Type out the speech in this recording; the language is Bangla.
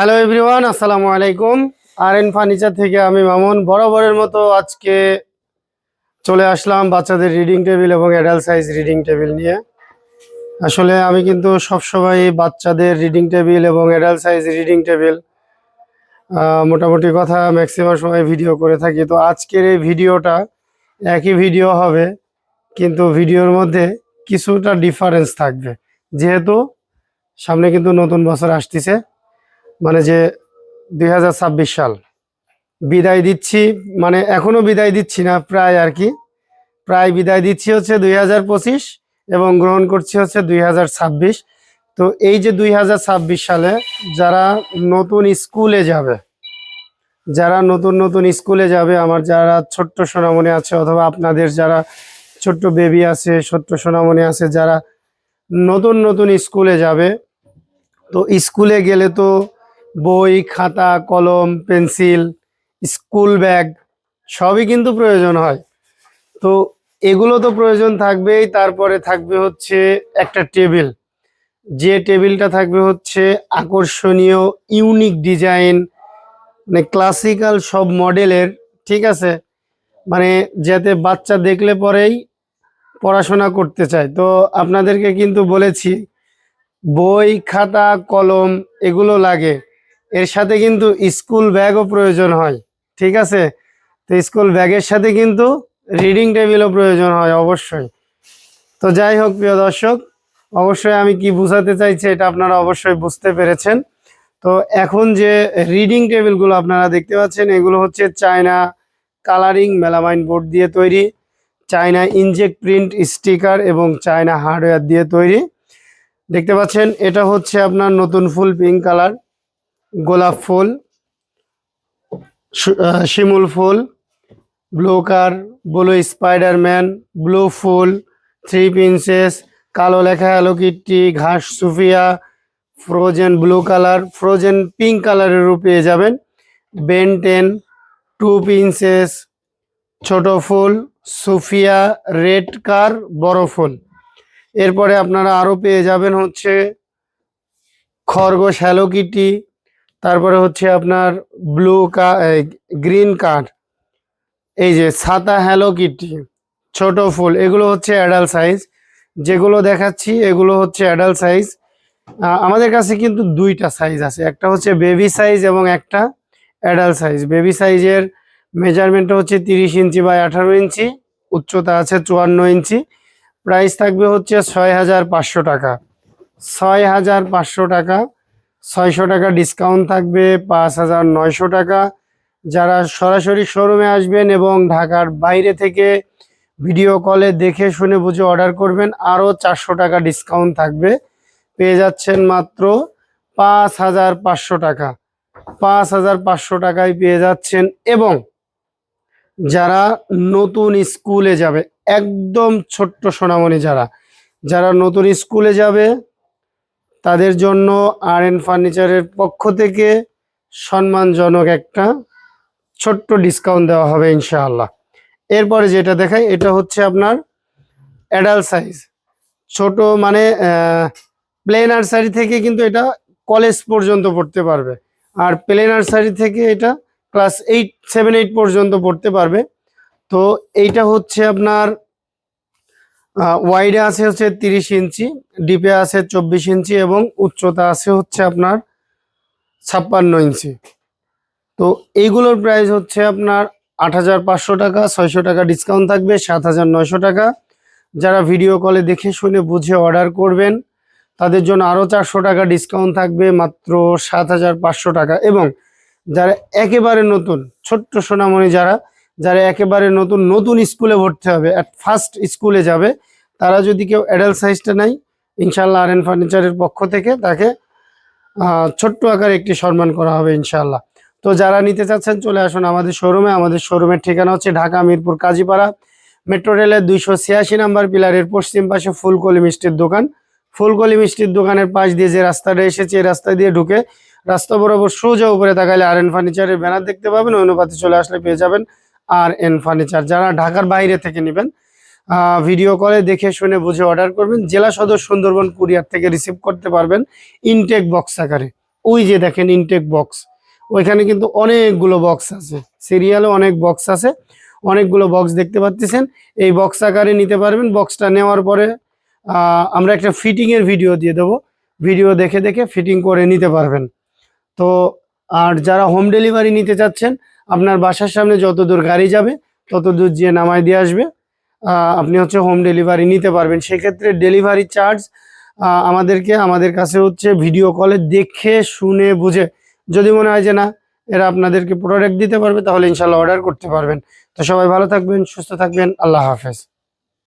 হ্যালো এভরিওয়ান আসসালামু আলাইকুম। আর এন ফার্নিচার থেকে আমি মামুন। বরাবরের মতো আজকে চলে আসলাম বাচ্চাদের রিডিং টেবিল এবং অ্যাডাল্ট সাইজ রিডিং টেবিল নিয়ে। আসলে আমি কিন্তু সবসময় বাচ্চাদের রিডিং টেবিল এবং অ্যাডাল্ট সাইজ রিডিং টেবিল মোটামুটি কথা ম্যাক্সিমাম সময় ভিডিও করে থাকি। তো আজকের এই ভিডিওটা একই ভিডিও হবে, কিন্তু ভিডিওর মধ্যে কিছুটা ডিফারেন্স থাকবে। যেহেতু সামনে কিন্তু নতুন বছর আসতেছে মানে যে দুই হাজার ছাব্বিশ সাল। বিদায় দিচ্ছি মানে এখনও বিদায় দিচ্ছি না, প্রায় আর কি। প্রায় বিদায় দিচ্ছি হচ্ছে দুই হাজার পঁচিশ এবং গ্রহণ করছি হচ্ছে দুই হাজার ছাব্বিশ। তো এই যে দুই হাজার ছাব্বিশ সালে যারা নতুন স্কুলে যাবে, যারা নতুন নতুন স্কুলে যাবে, আমার যারা ছোট্ট সোনামণি আছে অথবা আপনাদের যারা ছোট্ট বেবি আছে, ছোট্ট সোনামণি আছে, যারা নতুন নতুন স্কুলে যাবে, তো স্কুলে গেলে তো বই, খাতা, কলম, পেন্সিল, স্কুল ব্যাগ সবই কিন্তু প্রয়োজন হয়। তো এগুলো তো প্রয়োজন থাকবেই। তারপরে থাকবে হচ্ছে একটা টেবিল। যে টেবিলটা থাকবে হচ্ছে আকর্ষণীয় ইউনিক ডিজাইন মানে ক্লাসিক্যাল সব মডেলের, ঠিক আছে? মানে যাতে বাচ্চা দেখলে পরেই পড়াশোনা করতে চায়। তো আপনাদেরকে কিন্তু বলেছি, বই, খাতা, কলম এগুলো লাগে। এর সাথে কিন্তু স্কুল ব্যাগও প্রয়োজন হয়, ঠিক আছে? তো স্কুল ব্যাগের সাথে কিন্তু রিডিং টেবিলও প্রয়োজন হয়, অবশ্যই। তো যাই হোক, প্রিয় দর্শক, অবশ্যই আমি কি বোঝাতে চাইছি এটা আপনারা অবশ্যই বুঝতে পেরেছেন। তো এখন যে রিডিং টেবিলগুলো আপনারা দেখতে পাচ্ছেন, এগুলো হচ্ছে চায়না কালারিং মেলামাইন বোর্ড দিয়ে তৈরি চায়না ইনজেক্ট প্রিন্ট স্টিকার এবং চায়না হার্ডওয়্যার দিয়ে তৈরি। দেখতে পাচ্ছেন, এটা হচ্ছে আপনার নতুন ফুল পিঙ্ক কালার গোলাপ ফুল শিমুল ফুল, blue car, blue Spiderman, blue ফুল, থ্রি প্রিন্সেস, কালো লেখা হ্যালো কিট্টি, ঘাস Sufia, Frozen blue colour, Frozen pink কালারেরও পেয়ে যাবেন। বেন টেন, টু প্রিন্সেস, ছোট ফুল, সুফিয়া, রেড কার, বড় ফুল। এরপরে আপনারা আরও পেয়ে যাবেন হচ্ছে খরগোশ হ্যালো কিটি তারপরে হচ্ছে আপনার ব্লু কা গ্রিন কার্ড এই যে ছাতা হ্যালো কিটি ছোট ফুল, এগুলো হচ্ছে অ্যাডাল্ট সাইজ যেগুলো দেখাচ্ছি, এগুলো হচ্ছে অ্যাডাল্ট সাইজ আমাদের কাছে কিন্তু দুইটা সাইজ আছে, একটা হচ্ছে বেবি সাইজ এবং একটা অ্যাডাল্ট সাইজ বেবি সাইজের মেজারমেন্টটা হচ্ছে তিরিশ ইঞ্চি বাই আঠারো ইঞ্চি, উচ্চতা আছে চুয়ান্ন ইঞ্চি। প্রাইস থাকবে হচ্ছে ছয় হাজার পাঁচশো টাকা, ছয় হাজার পাঁচশো টাকা ছয়শো টাকা ডিসকাউন্ট থাকবে, পাঁচ হাজার নয়শো টাকা। যারা সরাসরি শোরুমে আসবেন এবং ঢাকার বাইরে থেকে ভিডিও কলে দেখে শুনে বুঝে অর্ডার করবেন, আরও চারশো টাকা ডিসকাউন্ট থাকবে। পেয়ে যাচ্ছেন মাত্র পাঁচ হাজার পাঁচশো টাকা। পাঁচ হাজার পাঁচশো টাকায় পেয়ে যাচ্ছেন এবং যারা নতুন স্কুলে যাবে, একদম ছোট্ট সোনামণি যারা যারা নতুন স্কুলে যাবে তাদের জন্য আর এন ফার্নিচারের পক্ষ থেকে সম্মানজনক একটা ছোট্ট ডিসকাউন্ট দেওয়া হবে ইনশাআল্লাহ। এরপরে যেটা দেখাই, এটা হচ্ছে আপনার অ্যাডাল্ট সাইজ ছোট মানে প্লে নার্সারি থেকে কিন্তু এটা কলেজ পর্যন্ত পড়তে পারবে। আর প্লে নার্সারি থেকে এটা ক্লাস এইট সেভেন এইট পর্যন্ত পড়তে পারবে। তো এইটা হচ্ছে আপনার ওয়াইডে আছে হচ্ছে তিরিশ ইঞ্চি ডিপে আছে চব্বিশ ইঞ্চি এবং উচ্চতা আছে হচ্ছে আপনার ছাপ্পান্ন ইঞ্চি। তো এইগুলোর প্রাইস হচ্ছে আপনার আট হাজার পাঁচশো টাকা, ছয়শো টাকা ডিসকাউন্ট থাকবে, সাত হাজার নয়শো টাকা। যারা ভিডিও কলে দেখে শুনে বুঝে অর্ডার করবেন, তাদের জন্য আরও চারশো টাকা ডিসকাউন্ট থাকবে, মাত্র সাত হাজার পাঁচশো টাকা। এবং যারা একেবারে নতুন, ছোট্ট সোনামণি যারা যারা একেবারে নতুন নতুন স্কুলে ভর্তি হবে অ্যাট ফার্স্ট স্কুলে যাবে তারা যদি কেউ অ্যাডাল্ট সাইজটা নেয় ইনশাল্লাহ আর এন ফার্নিচারের পক্ষ থেকে তাকে ছোট্ট আকারে একটি সম্মান করা হবে ইনশাল্লাহ তো যারা নিতে চাচ্ছেন, চলে আসুন আমাদের শোরুমে আমাদের শোরুমের ঠিকানা হচ্ছে ঢাকা মিরপুর কাজীপাড়া। মেট্রো রেলের দুইশো ছিয়াশি নাম্বার পিলারের পশ্চিম পাশে ফুলকলি মিষ্টির দোকান। ফুলকলি মিষ্টির দোকানের পাশ দিয়ে যে রাস্তাটা এসেছে, এই রাস্তা দিয়ে ঢুকে রাস্তা বরাবর সোজা উপরে তাকালে আর এন ফার্নিচারের ব্যানার দেখতে পাবেন। অনুপাতে চলে আসলে পেয়ে যাবেন আর এন ফার্নিচার যারা ঢাকার বাইরে থেকে নেবেন ভিডিও কলে দেখে শুনে বুঝে অর্ডার করবেন। জেলা সদর সুন্দরবন কুরিয়ার থেকে রিসিভ করতে পারবেন ইনটেক বক্স আকারে। ওই যে দেখেন ইনটেক বক্স ওইখানে কিন্তু অনেকগুলো বক্স আছে। সিরিয়ালে অনেক বক্স আছে। অনেকগুলো বক্স দেখতে পাচ্ছেন। এই বক্স আকারে নিতে পারবেন। বক্সটা নেওয়ার পরে আমরা একটা ফিটিংয়ের ভিডিও দিয়ে দেবো। ভিডিও দেখে দেখে ফিটিং করে নিতে পারবেন। তো, আর যারা হোম ডেলিভারি নিতে চাচ্ছেন, আপনার বাসার সামনে যত দূর গাড়ি যাবে তত দূর যেয়ে নামায় দিয়ে আসবে। আপনি হচ্ছে হোম ডেলিভারি নিতে পারবেন। সেক্ষেত্রে ডেলিভারি চার্জ আমাদেরকে, আমাদের কাছে হচ্ছে ভিডিও কলে দেখে, শুনে, বুঝে। যদি মনে হয় যে না, এরা আপনাদেরকে প্রোডাক্ট দিতে পারবে, তাহলে ইনশাল্লাহ অর্ডার করতে পারবেন। তো সবাই ভালো থাকবেন, সুস্থ থাকবেন। আল্লাহ হাফেজ।